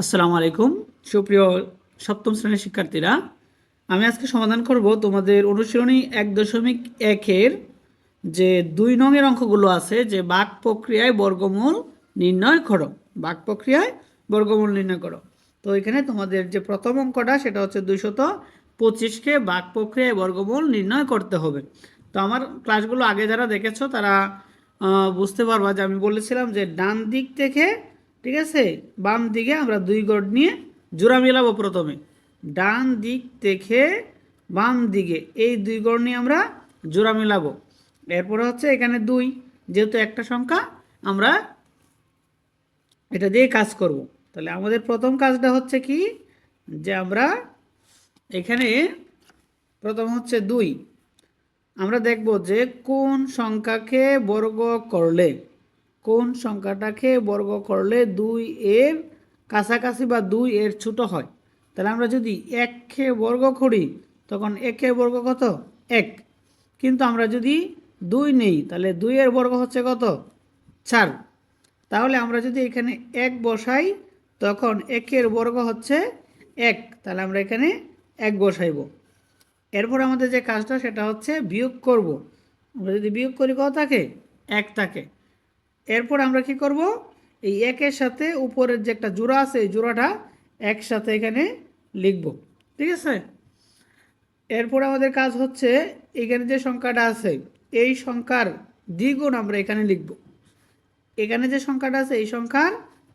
আসসালামু আলাইকুম। সুপ্রিয় সপ্তম শ্রেণির শিক্ষার্থীরা, আমি আজকে সমাধান করব তোমাদের অনুশীলনী এক দশমিক একের যে দুই নঙের অঙ্কগুলো আছে, যে বাক প্রক্রিয়ায় বর্গমূল নির্ণয় করো। বাক প্রক্রিয়ায় বর্গমূল নির্ণয় করো। তো এখানে তোমাদের যে প্রথম অঙ্কটা, সেটা হচ্ছে দুইশত পঁচিশকে বাক প্রক্রিয়ায় বর্গমূল নির্ণয় করতে হবে। তো আমার ক্লাসগুলো আগে যারা দেখেছ, তারা বুঝতে পারবা যে আমি বলেছিলাম যে ডান দিক থেকে ঠিক আছে? বাম দিকে আমরা দুই গড় নিয়ে জোড়া মেলাবো প্রথমে। ডান দিক থেকে বাম দিকে এই দুই গড় নিয়ে আমরা জোড়া মেলাবো। এরপরে হচ্ছে এখানে দুই, যেহেতু একটা সংখ্যা, আমরা এটা দিয়ে কাজ করব। তাহলে আমাদের প্রথম কাজটা হচ্ছে কি? যে আমরা এখানে প্রথম হচ্ছে দুই। আমরা দেখব যে কোন সংখ্যাকে বর্গ করলে কোন সংখ্যাটাকে বর্গ করলে দুই এর কাছাকাছি বা দুই এর ছোট হয়? তাহলে আমরা যদি এককে বর্গ করি, তখন একে বর্গ কত? এক। কিন্তু আমরা যদি দুই নেই, তাহলে দুইয়ের বর্গ হচ্ছে কত? চার। তাহলে আমরা যদি এখানে এক বসাই, তখন একের বর্গ হচ্ছে এক। তাহলে আমরা এখানে এক বসাইব। এরপর আমাদের যে কাজটা, সেটা হচ্ছে বিয়োগ করব। আমরা যদি বিয়োগ করি কত থাকে? এক থাকে। এরপর আমরা কি করব? এই একের সাথে উপরের যে একটা জোড়া আছে, এই জোড়াটা একসাথে এখানে লিখব। ঠিক আছে? এরপর আমাদের কাজ হচ্ছে এখানে যে সংখ্যাটা আছে, এই সংখ্যার দ্বিগুণ আমরা এখানে লিখব। এখানে যে সংখ্যাটা আছে, এই সংখ্যার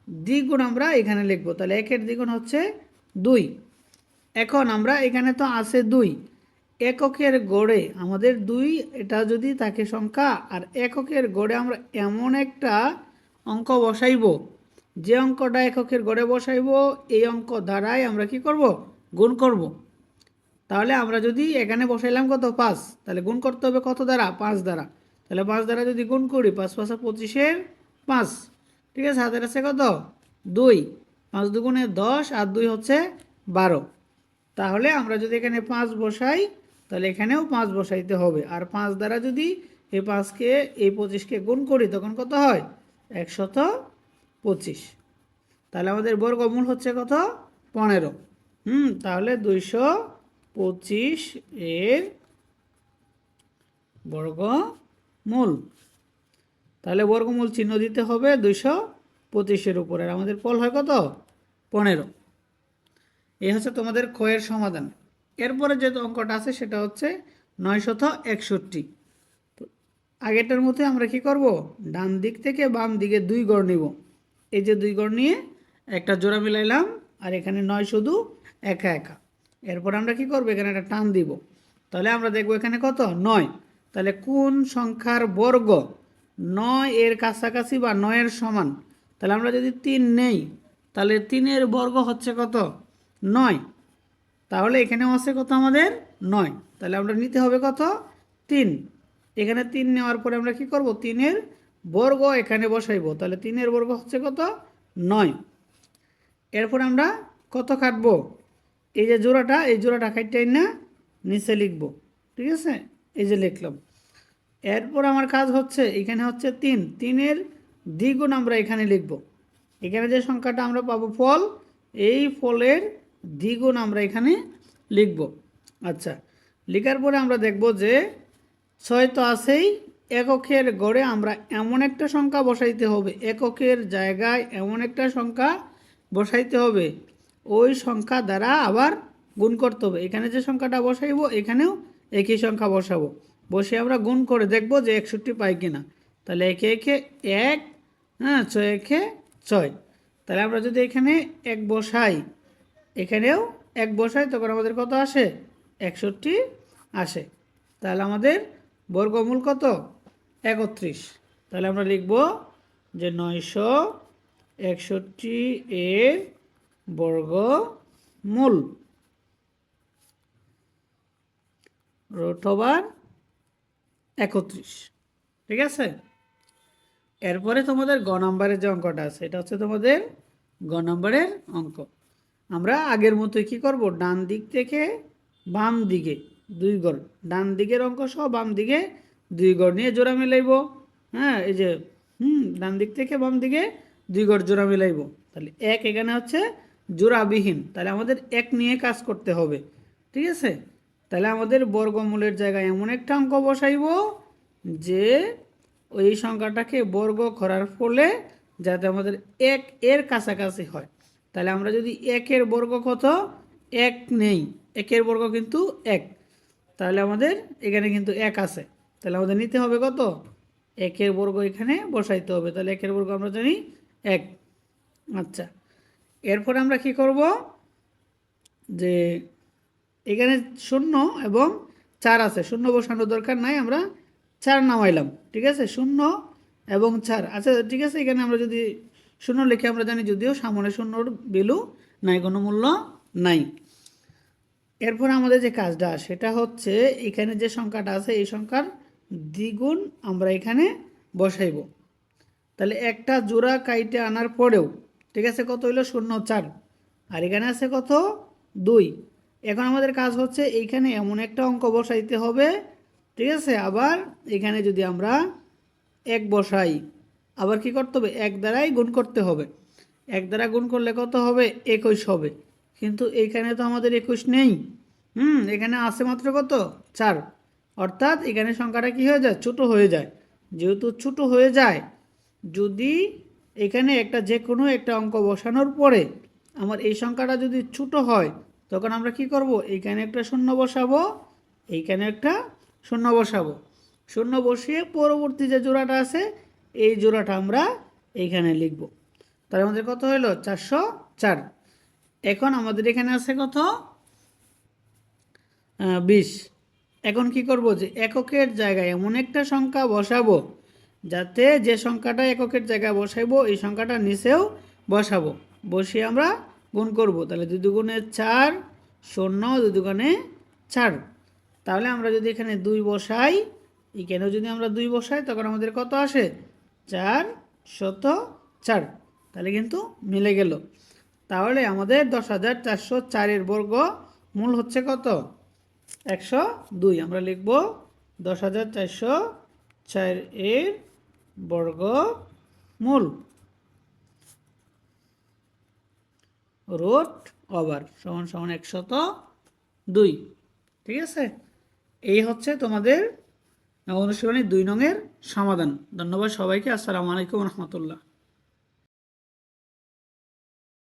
দ্বিগুণ আমরা এখানে লিখব। তাহলে একের দ্বিগুণ হচ্ছে দুই। এখন আমরা এখানে তো আছে দুই। এককের গড়ে আমাদের দুই, এটা যদি থাকে সংখ্যা, আর এককের গড়ে আমরা এমন একটা অঙ্ক বসাইব, যে অঙ্কটা এককের গড়ে বসাইব, এই অঙ্ক দ্বারাই আমরা কি করব? গুণ করব। তাহলে আমরা যদি এখানে বসাইলাম কত? পাঁচ। তাহলে গুণ করতে হবে কত দ্বারা? পাঁচ দ্বারা। তাহলে পাঁচ দ্বারা যদি গুণ করি, পাঁচ পাঁচা পঁচিশের পাঁচ। ঠিক আছে? হাতের আছে কত? দুই। পাঁচ দুগুণে দশ, আর দুই হচ্ছে বারো। তাহলে আমরা যদি এখানে পাঁচ বসাই তাহলে এখানেও পাঁচ বসাইতে হবে। আর পাঁচ দ্বারা যদি এই পাঁচকে এই পঁচিশকে গুণ করি, তখন কত হয়? একশত পঁচিশ। তাহলে আমাদের বর্গমূল হচ্ছে কত? পনেরো। হুম, তাহলে দুইশো পঁচিশ এর বর্গমূল। তাহলে বর্গমূল চিহ্ন দিতে হবে দুইশো পঁচিশের উপরে। আমাদের ফল হয় কত? পনেরো। এই হচ্ছে তোমাদের ক্ষয়ের সমাধান। এরপরে যে অঙ্কটা আছে সেটা হচ্ছে নয়শত একষট্টি। আগেরটার মধ্যে আমরা কি করব? ডান দিক থেকে বাম দিকে দুই গড় নিব। এই যে দুই গড় নিয়ে একটা জোড়া মিলাইলাম আর এখানে নয় শুধু একা একা। এরপর আমরা কি করব? এখানে একটা টান দিব। তাহলে আমরা দেখব এখানে কত? নয়। তাহলে কোন সংখ্যার বর্গ নয় এর কাছাকাছি বা নয়ের সমান? তাহলে আমরা যদি তিন নেই, তাহলে তিনের বর্গ হচ্ছে কত? নয়। তাহলে এখানেও আছে কত আমাদের? নয়। তাহলে আমরা নিতে হবে কত? তিন। এখানে তিন নেওয়ার পরে আমরা কি করব? তিনের বর্গ এখানে বসাইব। তাহলে তিনের বর্গ হচ্ছে কত? নয়। এরপর আমরা কত কাটব? এই যে জোড়াটা, এই জোড়াটা কাটটাই না নিচে লিখব। ঠিক আছে? এই যে লিখলাম। এরপর আমার কাজ হচ্ছে, এখানে হচ্ছে তিন। তিনের দ্বিগুণ আমরা এখানে লিখব। এখানে যে সংখ্যাটা আমরা পাবো ফল, এই ফলের দ্বিগুণ আমরা এখানে লিখব। আচ্ছা লেখার পরে আমরা দেখব যে ছয় তো আছেই, এককের গড়ে আমরা এমন একটা সংখ্যা বসাইতে হবে, এককের জায়গায় এমন একটা সংখ্যা বসাইতে হবে, ওই সংখ্যা দ্বারা আবার গুণ করতে হবে। এখানে যে সংখ্যাটা বসাইব, এখানেও একই সংখ্যা বসাবো। বসে আমরা গুণ করে দেখব যে একষট্টি পাই কিনা। তাহলে একে একে এক হ্যাঁ ছয় একে ছয়। তাহলে আমরা যদি এখানে এক বসাই এখানেও এক বসাই তখন আমাদের কত আসে? একষট্টি আসে। তাহলে আমাদের বর্গমূল কত? একত্রিশ। তাহলে আমরা লিখব যে নয়শো একষট্টি এর বর্গমূল। রোটবার একত্রিশ। ঠিক আছে? এরপরে তোমাদের গ নাম্বারের যে অঙ্কটা আছে, এটা হচ্ছে তোমাদের গ নাম্বারের অঙ্ক। আমরা আগের মতোই কী করব? ডান দিক থেকে বাম দিকে দুই গড়। ডান দিকের অঙ্ক সহ বাম দিকে দুই গড় নিয়ে জোড়া মিলাইব। হ্যাঁ এই যে, হুম, ডান দিক থেকে বাম দিকে দুই গড় জোড়া মিলাইব। তাহলে এক এখানে হচ্ছে জোড়াবিহীন। তাহলে আমাদের এক নিয়ে কাজ করতে হবে। ঠিক আছে? তাহলে আমাদের বর্গমূলের জায়গায় এমন একটা অঙ্ক বসাইব যে ওই সংখ্যাটাকে বর্গ করার ফলে যাতে আমাদের এক এর কাছাকাছি হয়। তাহলে আমরা যদি একের বর্গ কত? এক নেই। একের বর্গ কিন্তু এক। তাহলে আমাদের এখানে কিন্তু এক আছে। তাহলে আমাদের নিতে হবে কত? একের বর্গ এখানে বসাইতে হবে। তাহলে একের বর্গ আমরা জানি এক। আচ্ছা। এরপর আমরা কি করব? যে এখানে শূন্য এবং চার আছে। শূন্য বসানোর দরকার নাই, আমরা চার নামাইলাম। ঠিক আছে? শূন্য এবং চার। আচ্ছা ঠিক আছে, এখানে আমরা যদি শূন্য লিখে আমরা জানি যদিও সামনে শূন্যর ভ্যালু নাই কোনো মূল্য নাই। এরপর আমাদের যে কাজটা, সেটা হচ্ছে এখানে যে সংখ্যাটা আছে, এই সংখ্যার দ্বিগুণ আমরা এখানে বসাইব। তাহলে একটা জোড়া কাইটে আনার পরেও, ঠিক আছে, কত হইল? শূন্য, চার। আর এখানে আছে কত? দুই। এখন আমাদের কাজ হচ্ছে এইখানে এমন একটা অঙ্ক বসাইতে হবে, ঠিক আছে? আবার এখানে যদি আমরা এক বসাই আবার কি করতে হবে? এক দ্বারাই গুণ করতে হবে। এক দ্বারা গুণ করলে কত হবে? একুশ হবে। কিন্তু এইখানে তো আমাদের একুশ নেই। হুম, এখানে আছে মাত্র কত? চার। অর্থাৎ এখানে সংখ্যাটা কি হয়ে যায়? ছোট হয়ে যায়। যেহেতু ছোট হয়ে যায়, যদি এখানে একটা যে কোনো একটা অঙ্ক বসানোর পরে আমার এই সংখ্যাটা যদি ছোট হয়, তখন আমরা কি করব? এইখানে একটা শূন্য বসাবো, এইখানে একটা শূন্য বসাবো। শূন্য বসিয়ে পরবর্তী যে জোড়াটা আছে এই জোড়াটা আমরা এইখানে লিখব। তাহলে আমাদের কত হলো চারশো চার। এখন আমাদের এখানে আছে কত? বিশ। এখন কি করব যে এককের জায়গায় এমন একটা সংখ্যা বসাবো, যাতে যে সংখ্যাটা এককের জায়গায় বসাইবো, এই সংখ্যাটা নিচেও বসাবো। বসিয়ে আমরা গুণ করব। তাহলে দুই দুগুণে চার শূন্য, দুই দুগুণে চার। তাহলে আমরা যদি এখানে দুই বসাই এখানেও যদি আমরা দুই বসাই, তখন আমাদের কত আসে? চার শত চার। তাহলে কিন্তু মিলে গেল। তাহলে আমাদের দশ হাজার চারশো চারের বর্গ মূল হচ্ছে কত? একশো দুই। আমরা লিখব দশ হাজার চারশো চার এর বর্গ মূল। রোট ওভার সমান সমান একশত দুই। ঠিক আছে? এই হচ্ছে তোমাদের অনুশীলনী দুই নঙের সমাধান। ধন্যবাদ সবাইকে। আসসালামু আলাইকুম রহমতুল্লাহ।